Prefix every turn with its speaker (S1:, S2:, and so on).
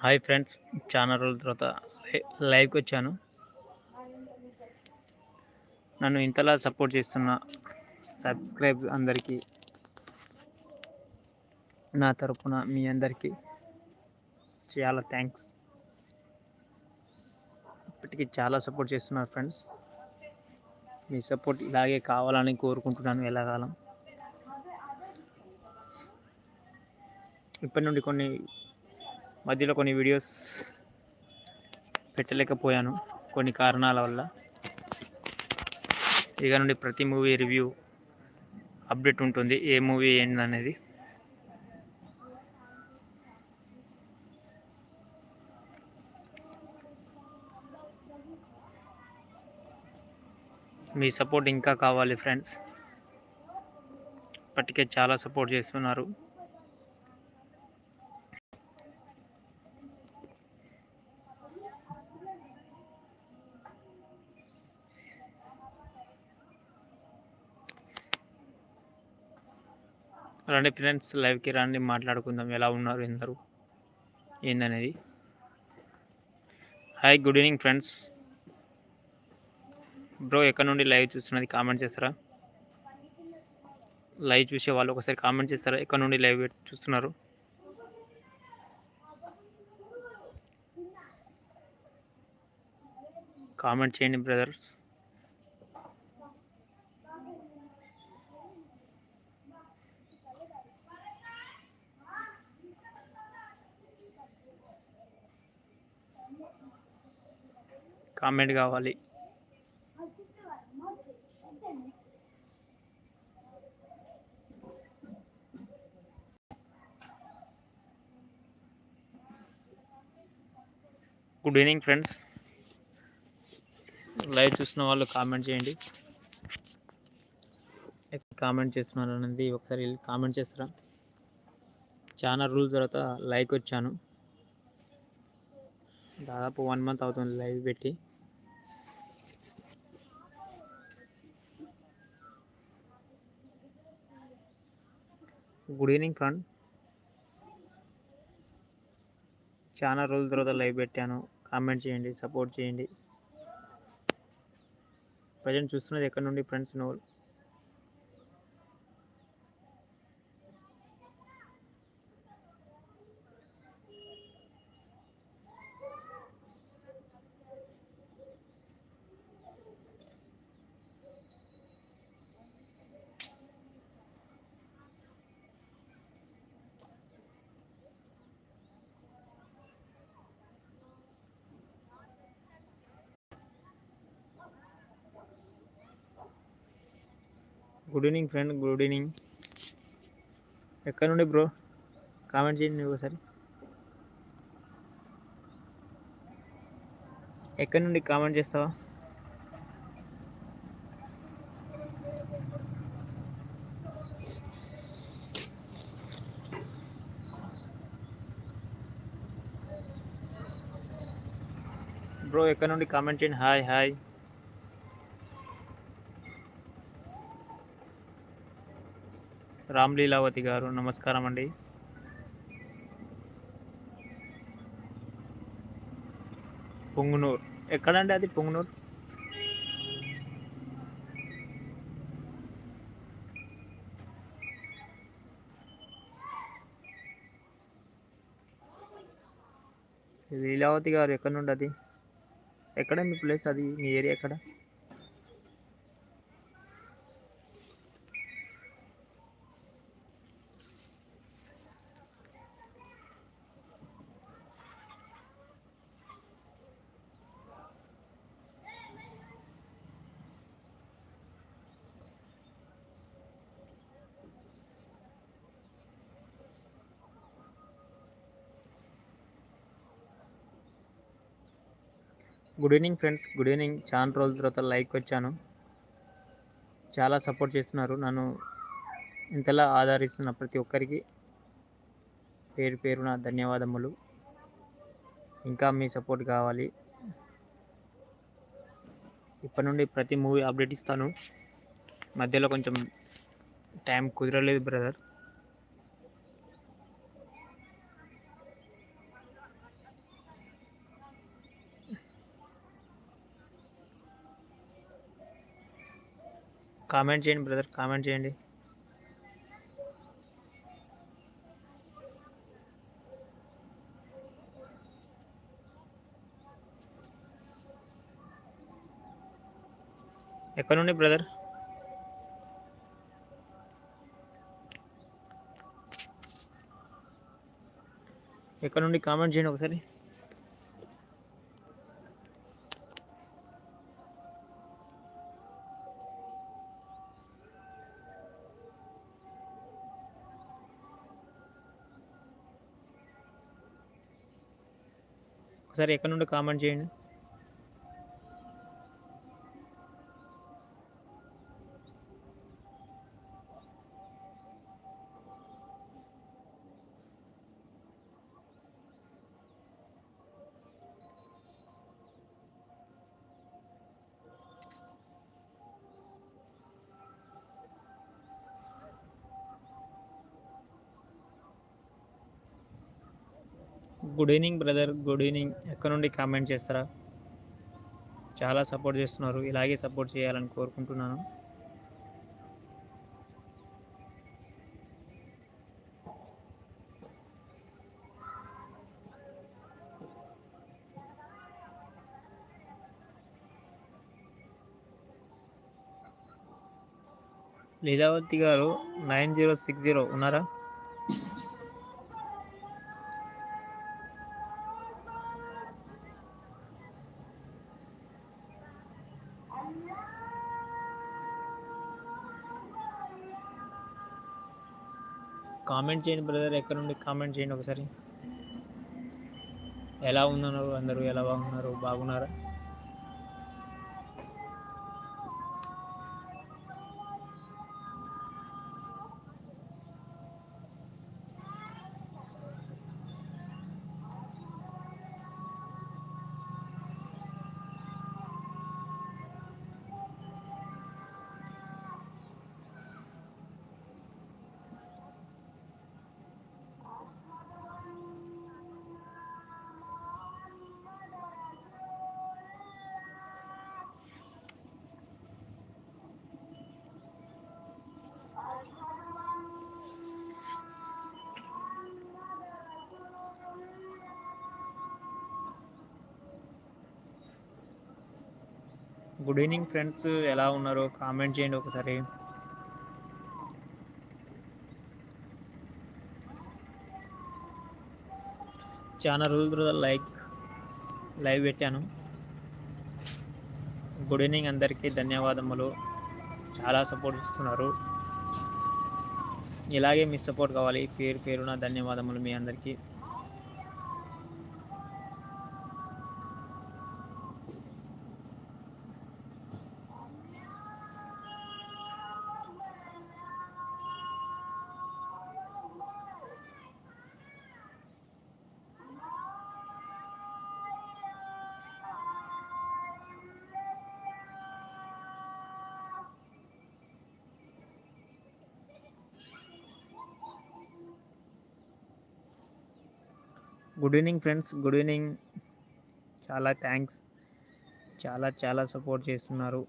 S1: Hi friends చాలా రోజుల తర్వాత లైవ్కి వచ్చాను. నన్ను ఇంతలా సపోర్ట్ చేస్తున్న సబ్స్క్రైబ్ అందరికీ నా తరపున మీ అందరికీ చాలా థ్యాంక్స్ ఇప్పటికీ చాలా సపోర్ట్ చేస్తున్నారు ఫ్రెండ్స్. మీ సపోర్ట్ ఇలాగే కావాలని కోరుకుంటున్నాను ఎలాగాలం ఇప్పటి నుండి కొన్ని మధ్యలో కొన్ని వీడియోస్ పెట్టలేకపోయాను. కొన్ని కారణాల వల్ల. ఇక నుండి ప్రతి మూవీ రివ్యూ అప్డేట్ ఉంటుంది. ఏ మూవీ ఏంటనేది మీ సపోర్ట్ ఇంకా కావాలి ఫ్రెండ్స్ ఇప్పటికే చాలా సపోర్ట్ చేస్తున్నారు. రండి ఫ్రెండ్స్ లైవ్కి రండి మాట్లాడుకుందాం. ఎలా ఉన్నారు ఎందరు? ఏందనేది? Hi good evening friends bro ఎక్కడ నుండి లైవ్ చూస్తున్నది? కామెంట్ చేస్తారా? లైవ్ చూసే వాళ్ళు ఒకసారి కామెంట్ చేస్తారా? ఎక్కడ నుండి లైవ్ చూస్తున్నారు? కామెంట్ చేయండి బ్రదర్స్. కామెంట్ కావాలి. గుడ్ ఈవినింగ్ ఫ్రెండ్స్ లైవ్ చూసిన వాళ్ళు కామెంట్ చేయండి. కామెంట్ చేస్తున్నారు అనేది ఒకసారి కామెంట్ చేస్తారా? చాలా రూల్స్ తర్వాత లైక్ వచ్చాను. దాదాపు వన్ మంత్ అవుతుంది లైవ్ పెట్టి. Good evening friend. చాలా రోజుల తర్వాత లైవ్ పెట్టాను. కామెంట్ చేయండి సపోర్ట్ చేయండి. ప్రజెంట్ చూస్తున్నది ఎక్కడ నుండి friends no good evening friend good evening ఎక్కడ నుండి బ్రో కామెంట్ చేయండి ఒకసారి. ఎక్కడి నుండి కామెంట్ చేస్తావా? బ్రో ఎక్కడ నుండి కామెంట్ చేయండి? హాయ్ హాయ్ రామ్లీలావతి గారు నమస్కారం అండి. పొంగునూరు. ఎక్కడండి అది పొంగునూరు? లీలావతి గారు ఎక్కడ నుండి అది ఎక్కడ మీ ప్లేస్ అది? మీ ఏరియా ఎక్కడ? Good evening friends good evening చాలా రోజుల తర్వాత లైక్ వచ్చాను. చాలా సపోర్ట్ చేస్తున్నారు. నన్ను ఇంతలా ఆదరిస్తున్న ప్రతి ఒక్కరికి పేరు పేరున ధన్యవాదములు. ఇంకా మీ సపోర్ట్ కావాలి. ఇప్పటి నుండి ప్రతి మూవీ అప్డేట్ ఇస్తాను. మధ్యలో కొంచెం టైం కుదరలేదు బ్రదర్ కామెంట్ చేయండి బ్రదర్ కామెంట్ చేయండి. ఎక్కడ నుండి బ్రదర్? ఎక్కడ నుండి కామెంట్ చేయండి ఒకసారి. ఒకసారి ఎక్కడ నుండి కామెంట్ చేయండి. Good evening brother good evening ఎక్కడ నుండి కామెంట్ చేస్తారా? చాలా సపోర్ట్ చేస్తున్నారు. ఇలాగే సపోర్ట్ చేయాలని కోరుకుంటున్నాను. లీలావతి గారు నైన్ జీరో సిక్స్ జీరో ఉన్నారా? కామెంట్ చేయండి బ్రదర్ ఎక్కడ నుండి కామెంట్ చేయండి ఒకసారి. ఎలా ఉన్నారు అందరూ? ఎలా బాగున్నారు? బాగున్నారా? Good evening friends. ఎలా ఉన్నారో కామెంట్ చేయండి ఒకసారి. చాలా రోజుల తర్వాత లైక్ లైవ్ పెట్టాను. గుడ్ ఈవినింగ్ అందరికీ ధన్యవాదములు. చాలా సపోర్ట్ ఇస్తున్నారు. ఇలాగే మీ సపోర్ట్ కావాలి. పేరు పేరున ధన్యవాదములు మీ అందరికీ. Good evening friends good evening చాలా థ్యాంక్స్ చాలా చాలా సపోర్ట్ చేస్తున్నారు.